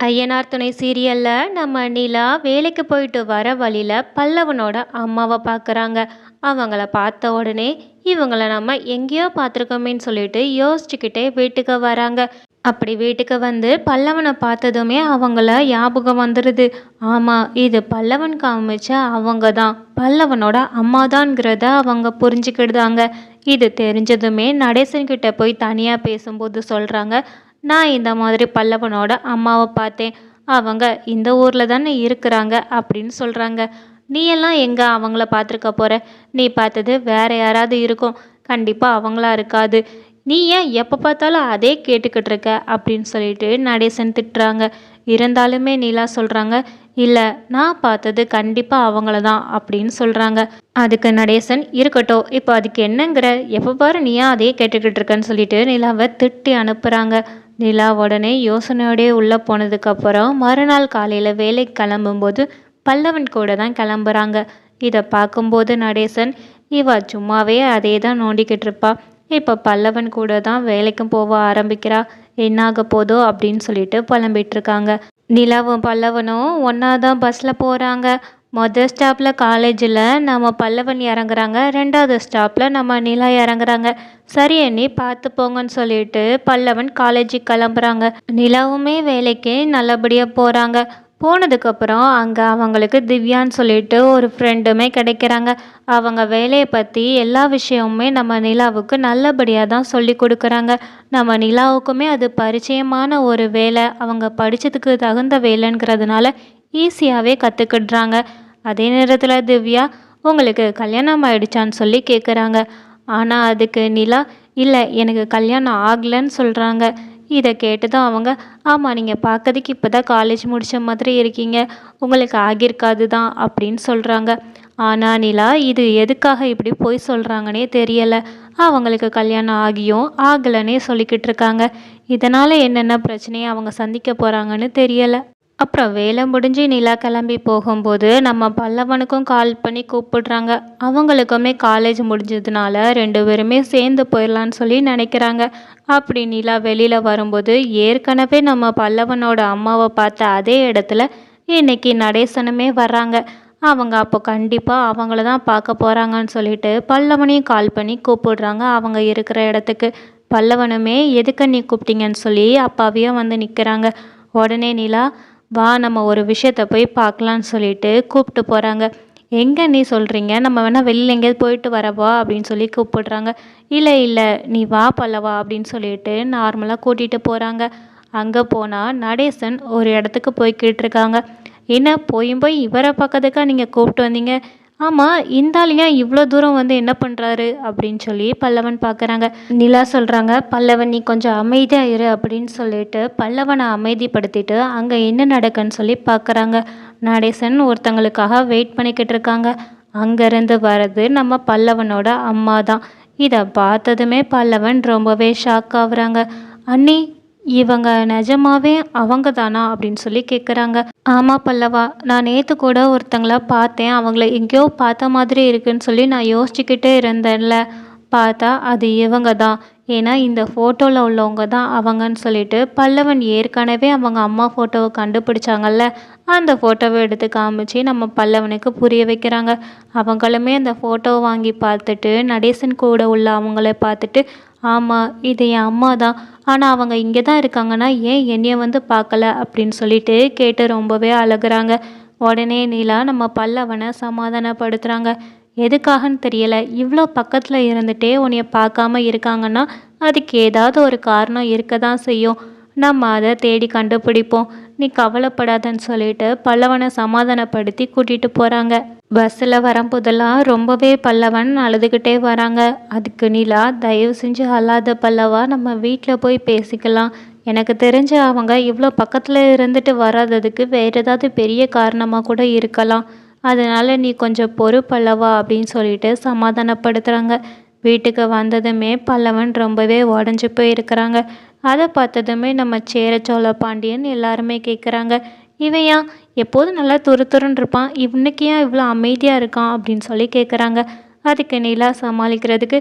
ஐயனார் துணை சீரியலில் நம்ம நிலா வேலைக்கு போயிட்டு வர வழியில் பல்லவனோட அம்மாவை பார்க்குறாங்க அவங்கள பார்த்த உடனே இவங்கள நம்ம எங்கேயோ பார்த்துருக்கோமேன்னு சொல்லிட்டு யோசிச்சுக்கிட்டே வீட்டுக்கு வராங்க. அப்படி வீட்டுக்கு வந்து பல்லவனை பார்த்ததுமே அவங்கள ஞாபகம் வந்துடுது ஆமாம் இது பல்லவன் காமிச்ச அவங்க தான். பல்லவனோட அம்மா தான்ங்கிறத அவங்க புரிஞ்சுக்கிடுதாங்க. இது தெரிஞ்சதுமே நடேசன்கிட்ட போய் தனியாக பேசும்போது சொல்கிறாங்க நான் இந்த மாதிரி பல்லவனோட அம்மாவை பார்த்தேன். அவங்க இந்த ஊரில் தானே இருக்கிறாங்க அப்படின்னு சொல்கிறாங்க நீ எல்லாம் எங்கே அவங்கள பார்த்துருக்க போகிற நீ பார்த்தது வேற யாராவது இருக்கும். கண்டிப்பாக அவங்களா இருக்காது. நீ ஏன் எப்போ பார்த்தாலும் அதே கேட்டுக்கிட்டு இருக்க? அப்படின்னு சொல்லிட்டு நடேசன் திட்டுறாங்க. இருந்தாலுமே நீலா சொல்கிறாங்க இல்லை நான் பார்த்தது கண்டிப்பாக அவங்கள தான் அப்படின்னு சொல்கிறாங்க அதுக்கு நடேசன் இருக்கட்டும் இப்போ அதுக்கு என்னங்கிற? எப்போ பாரு நீயா அதே கேட்டுக்கிட்டு இருக்கன்னு சொல்லிட்டு நிலாவை திட்டி அனுப்புகிறாங்க நிலா உடனே யோசனையோடே உள்ளே போனதுக்கப்புறம் மறுநாள் காலையில் வேலைக்கு கிளம்பும்போது பல்லவன் கூட தான் கிளம்புறாங்க. இதை பார்க்கும்போது நடேசன் இவா சும்மாவே அதே தான் நோண்டிக்கிட்டு இருப்பா. இப்போ பல்லவன் கூட தான் வேலைக்கும் போக ஆரம்பிக்கிறா. என்னாக போதோ அப்படின்னு சொல்லிட்டு புலம்பிகிட்ருக்காங்க நிலாவும் பல்லவனும் ஒன்றா தான் பஸ்ஸில் போகிறாங்க மொதல் ஸ்டாப்பில் காலேஜில் நம்ம பல்லவன் இறங்குறாங்க. ரெண்டாவது ஸ்டாப்பில் நம்ம நிலா இறங்குறாங்க. சரி அண்ணி பார்த்து போங்கன்னு சொல்லிட்டு பல்லவன் காலேஜுக்கு கிளம்புறாங்க. நிலாவுமே வேலைக்கு நல்லபடியாக போகிறாங்க போனதுக்கப்புறம் அங்கே அவங்களுக்கு திவ்யான்னு சொல்லிட்டு ஒரு ஃப்ரெண்டுமே கிடைக்கிறாங்க. அவங்க வேலையை பற்றி எல்லா விஷயமுமே நம்ம நிலாவுக்கு நல்லபடியாக தான் சொல்லி கொடுக்குறாங்க. நம்ம நிலாவுக்குமே அது பரிச்சயமான ஒரு வேலை. அவங்க படித்ததுக்கு தகுந்த வேலைங்கிறதுனால ஈஸியாகவே கற்றுக்கிடுறாங்க அதே நேரத்தில் திவ்யா உங்களுக்கு கல்யாணம் ஆயிடுச்சான்னு சொல்லி கேட்குறாங்க ஆனால் அதுக்கு நிலா இல்லை எனக்கு கல்யாணம் ஆகலைன்னு சொல்கிறாங்க இதை கேட்டு தான் அவங்க ஆமாம் நீங்கள் பார்க்கறதுக்கு இப்போ தான் காலேஜ் முடித்த மாதிரி இருக்கீங்க. உங்களுக்கு ஆகியிருக்காது தான் அப்படின்னு சொல்கிறாங்க ஆனால் நிலா இது எதுக்காக இப்படி போய் சொல்கிறாங்கன்னே தெரியலை. அவங்களுக்கு கல்யாணம் ஆகியும் ஆகலைன்னே சொல்லிக்கிட்டு இருக்காங்க. இதனால் என்னென்ன பிரச்சனையை அவங்க சந்திக்க போகிறாங்கன்னு தெரியலை. அப்புறம் வேலை முடிஞ்சு நிலா கிளம்பி போகும்போது நம்ம பல்லவனுக்கும் கால் பண்ணி கூப்பிடுறாங்க. அவங்களுக்குமே காலேஜ் முடிஞ்சதுனால ரெண்டு பேருமே சேர்ந்து போயிடலான்னு சொல்லி நினைக்கிறாங்க. அப்படி நிலா வெளியில் வரும்போது ஏற்கனவே நம்ம பல்லவனோட அம்மாவை பார்த்த அதே இடத்துல இன்னைக்கு நடேசனுமே வர்றாங்க. அவங்க அப்போ கண்டிப்பாக அவங்கள தான் பார்க்க போகிறாங்கன்னு சொல்லிட்டு பல்லவனையும் கால் பண்ணி கூப்பிடுறாங்க அவங்க இருக்கிற இடத்துக்கு. பல்லவனுமே எதுக்கு நீ கூப்பிட்டீங்கன்னு சொல்லி அப்பாவையும் வந்து நிற்கிறாங்க உடனே நிலா வா நம்ம ஒரு விஷயத்த போய் பார்க்கலான்னு சொல்லிட்டு கூப்பிட்டு போகிறாங்க எங்கே நீ சொல்கிறீங்க நம்ம வேணால் வெளியில் எங்கேயாவது போயிட்டு வரவா அப்படின்னு சொல்லி கூப்பிடுறாங்க. இல்லை இல்லை நீ வா பல்லவா அப்படின்னு சொல்லிட்டு நார்மலாக கூட்டிகிட்டு போகிறாங்க அங்கே போனால் நடேசன் ஒரு இடத்துக்கு போய்கிட்டு இருக்காங்க என்ன போயும் போய் இவரை பக்கத்துக்கா நீங்கள் கூப்பிட்டு வந்தீங்க? ஆமாம் இந்த ஆள் ஏன் இவ்வளோ தூரம் வந்து என்ன பண்ணுறாரு அப்படின்னு சொல்லி பல்லவன் பார்க்குறாங்க நிலா சொல்கிறாங்க பல்லவன் நீ கொஞ்சம் அமைதியாக இரு அப்படின்னு சொல்லிட்டு பல்லவனை அமைதிப்படுத்திட்டு அங்கே என்ன நடக்குன்னு சொல்லி பார்க்குறாங்க நடேசன் ஒருத்தங்களுக்காக வெயிட் பண்ணிக்கிட்டு இருக்காங்க. அங்கேருந்து வர்றது நம்ம பல்லவனோட அம்மா தான் இதை பார்த்ததுமே பல்லவன் ரொம்பவே ஷாக் ஆகுறாங்க. அண்ணி இவங்க நிஜமாவே அவங்க தானா அப்படின்னு சொல்லி கேட்குறாங்க ஆமாம் பல்லவா நான் நேற்று கூட ஒருத்தங்கள பார்த்தேன். அவங்கள எங்கேயோ பார்த்த மாதிரி இருக்குன்னு சொல்லி நான் யோசிச்சுக்கிட்டே இருந்தேன்ல. பார்த்தா அது இவங்க தான் ஏன்னா இந்த ஃபோட்டோவில் உள்ளவங்க தான் அவங்கன்னு சொல்லிட்டு பல்லவன் ஏற்கனவே அவங்க அம்மா ஃபோட்டோவை கண்டுபிடிச்சாங்கல்ல. அந்த ஃபோட்டோவை எடுத்து காமிச்சு நம்ம பல்லவனுக்கு புரிய வைக்கிறாங்க. அவங்களுமே அந்த ஃபோட்டோவை வாங்கி பார்த்துட்டு நடேசன் கூட உள்ள அவங்கள பார்த்துட்டு ஆமாம் இது என் அம்மா தான். ஆனால் அவங்க இங்கே தான் இருக்காங்கன்னா ஏன் என்னைய வந்து பார்க்கல அப்படின்னு சொல்லிட்டு கேட்டு ரொம்பவே அழுகுறாங்க. உடனே நீலா நம்ம பல்லவனை சமாதானப்படுத்துகிறாங்க எதுக்காகன்னு தெரியலை. இவ்வளோ பக்கத்தில் இருந்துகிட்டே உன்னைய பார்க்காம இருக்காங்கன்னா அதுக்கு ஏதாவது ஒரு காரணம் இருக்க தான் செய்யும். நம்ம அதை தேடி கண்டுபிடிப்போம். நீ கவலைப்படாதன்னு சொல்லிட்டு பல்லவனை சமாதானப்படுத்தி கூட்டிகிட்டு போகிறாங்க பஸ்ஸில் வரும்போதெல்லாம் ரொம்பவே பல்லவன் அழுதுகிட்டே வராங்க. அதுக்கு நிலா தயவு செஞ்சு அல்லாத பல்லவா நம்ம வீட்டில் போய் பேசிக்கலாம். எனக்கு தெரிஞ்ச அவங்க இவ்வளோ பக்கத்தில் இருந்துட்டு வராததுக்கு வேறு ஏதாவது பெரிய காரணமாக கூட இருக்கலாம். அதனால் நீ கொஞ்சம் பொறுப்பல்லவா அப்படின்னு சொல்லிட்டு சமாதானப்படுத்துகிறாங்க வீட்டுக்கு வந்ததுமே பல்லவன் ரொம்பவே உடஞ்சி போயிருக்கிறாங்க. அதை பார்த்ததுமே நம்ம சேரச்சோழ பாண்டியன் எல்லாருமே கேட்குறாங்க இவன் எப்போதும் நல்லா துரு துருன்னு இருப்பான். இவனுக்கு ஏன் இவ்வளோ அமைதியாக இருக்கான் அப்படின்னு சொல்லி கேட்குறாங்க அதுக்கு நிலா சமாளிக்கிறதுக்கு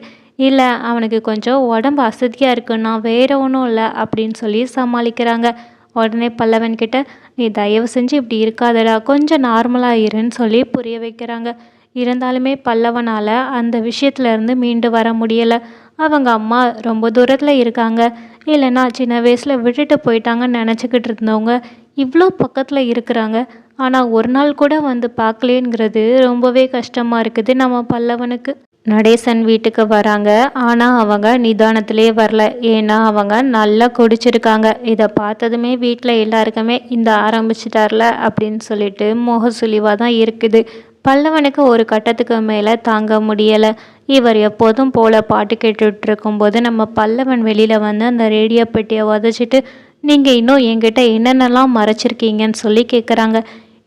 இல்லை அவனுக்கு கொஞ்சம் உடம்பு அசதியாக இருக்குன்னா வேற ஒன்றும் இல்லை அப்படின்னு சொல்லி சமாளிக்கிறாங்க. உடனே பல்லவன் கிட்ட நீ தயவு செஞ்சு இப்படி இருக்காதடா. கொஞ்சம் நார்மலாக இருன்னு சொல்லி புரிய வைக்கிறாங்க. இருந்தாலுமே பல்லவனால் அந்த விஷயத்துலேருந்து மீண்டு வர முடியலை. அவங்க அம்மா ரொம்ப தூரத்தில் இருக்காங்க. இல்லைன்னா சின்ன வயசில் விட்டுட்டு போயிட்டாங்கன்னு நினச்சிக்கிட்டு இருந்தவங்க இவ்வளோ பக்கத்தில் இருக்கிறாங்க. ஆனால் ஒரு நாள் கூட வந்து பார்க்கலேங்கிறது ரொம்பவே கஷ்டமாக இருக்குது நம்ம பல்லவனுக்கு. நடேசன் வீட்டுக்கு வராங்க. ஆனால் அவங்க நிதானத்திலே வரல. ஏன்னா அவங்க நல்லா குடிச்சிருக்காங்க. இதை பார்த்ததுமே வீட்டில் எல்லாருக்குமே இந்த ஆரம்பிச்சிட்டார்ல அப்படின்னு சொல்லிட்டு முகசுலிவாக தான் இருக்குது. பல்லவனுக்கு ஒரு கட்டத்துக்கு மேலே தாங்க முடியலை. இவர் எப்போதும் போல் பாட்டு கேட்டுட்ருக்கும்போது நம்ம பல்லவன் வெளியில் வந்து அந்த ரேடியோ பெட்டியை உதச்சிட்டு நீங்கள் இன்னும் என்கிட்ட என்னென்னலாம் மறைச்சிருக்கீங்கன்னு சொல்லி கேட்குறாங்க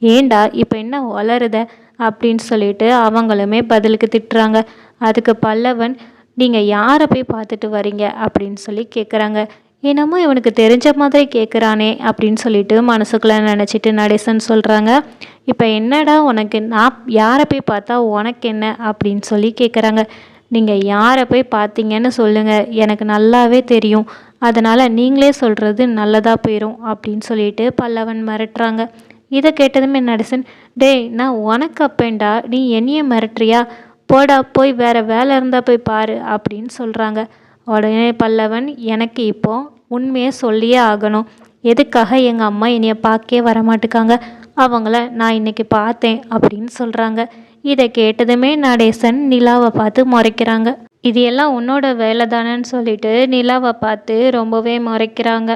ஏண்டா இப்போ என்ன வளருத? அப்படின்னு சொல்லிட்டு அவங்களுமே பதிலுக்கு திட்டுறாங்க. அதுக்கு பல்லவன் நீங்கள் யாரை போய் பார்த்துட்டு வரீங்க? அப்படின்னு சொல்லி கேட்குறாங்க என்னமோ இவனுக்கு தெரிஞ்ச மாதிரி கேட்குறானே அப்படின்னு சொல்லிட்டு மனசுக்குள்ளே நினச்சிட்டு நடேசன் சொல்கிறாங்க இப்போ என்னடா உனக்கு நான் யாரை போய் பார்த்தா உனக்கு என்ன? அப்படின்னு சொல்லி கேட்குறாங்க நீங்கள் யாரை போய் பார்த்தீங்கன்னு சொல்லுங்கள் எனக்கு நல்லாவே தெரியும். அதனால் நீங்களே சொல்கிறது நல்லதாக போயிடும் அப்படின்னு சொல்லிட்டு பல்லவன் மிரட்டுறாங்க. இதை கேட்டதுமே நடிசன் டேய் நான் உனக்கு அப்பேண்டா நீ என்னைய மிரட்டுறியா? போடா போய் வேறு வேலை இருந்தால் போய் பாரு அப்படின்னு சொல்கிறாங்க உடனே பல்லவன் எனக்கு இப்போ உண்மையை சொல்லியே ஆகணும். எதுக்காக எங்கள் அம்மா என்னைய பார்க்கவே வரமாட்டுக்காங்க? அவங்கள நான் இன்றைக்கி பார்த்தேன் அப்படின்னு சொல்கிறாங்க இதை கேட்டதுமே நடேசன் நிலாவை பார்த்து முறைக்கிறாங்க. இது எல்லாம் உன்னோட வேலை தானேன்னு சொல்லிட்டு நிலாவை பார்த்து ரொம்பவே முறைக்கிறாங்க.